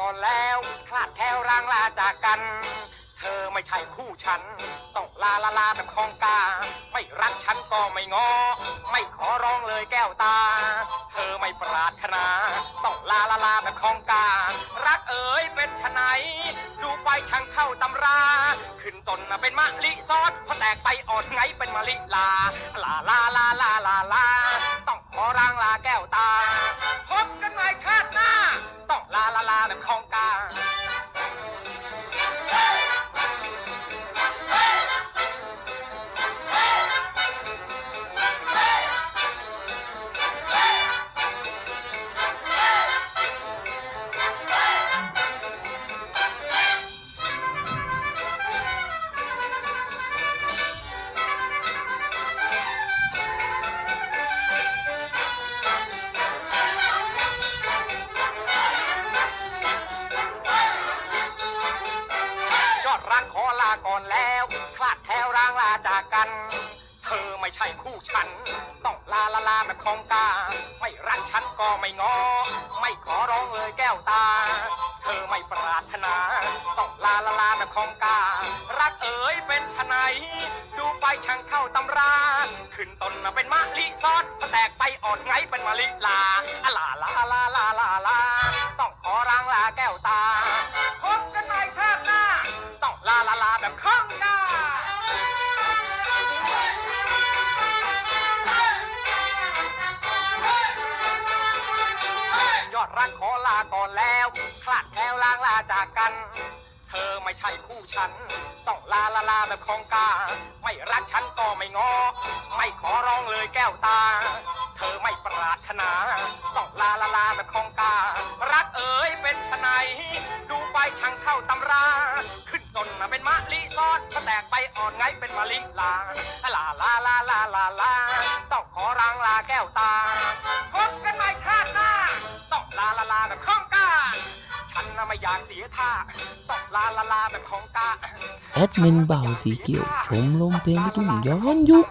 ก่อนแล้วคลาดแถวร่างลาจากกัน เธอไม่ใช่คู่ฉัน ต้องลาลาลาแบบคองกา ไม่รักฉันก็ไม่งอ ไม่ขอร้องเลยแก้วตา เธอไม่ปรารถนา ต้องลาลาลาแบบคองกา รักเอ๋ยเป็นชะไหน ดูไปช่างเข้าตำรา ขึ้นต้นเป็นมะลิซอสพอแตกไปอ่อนไงเป็นมะลิลา ลาลาลาลาลาลาต้องขอร่างลาแก้วตา ลา ลาลาแบบคลองกายอดรักขอลาก่อนแล้ว คลาดแถวร่างลาจากกัน เธอไม่ใช่คู่ฉัน ต้องลาลาลาแบบคลองกา ไม่รักฉันก็ไม่งอ ไม่ขอร้องเลยแก้วตา เธอไม่ปรารถนา ต้องลาลาลาแบบคลองกา รักเอ๋ยเป็นชะไหน ดูไปช่างเข้าตำรา ขึ้นต้นน่ะเป็นมะลิซอสพอแตกไปอ่อนไงเป็นมะลิลาอะลาลาลาลาลาลาต้องขอร่างลาแก้วตา ยอดรักขอลาก่อนแล้ว คลาดแคล้วลางลาจากกัน เธอไม่ใช่คู่ฉัน ต้องลาลาลาแบบคลองกา ไม่รักฉันก็ไม่งอ ไม่ขอร้องเลยแก้วตา เธอไม่ปรารถนา ต้องลาลาลาแบบคลองกา รักเอ๋ยเป็นชะไหนดูไปช่างเข้าตำรา ขึ้นต้นน่ะเป็นมะลิซอสก็แตกไปอ่อนไงเป็นมะลิลาลาลาลาลาลาลาต้องขอรางลาแก้วตา ลาลาลาแบบข้องกาฉันน่ะไม่อยากเสียท่าต้องลาลาลาแบบของกาแอดมินเบาสีเกี่ยวชมลมเพลงลูกทุ่งย้อนยุค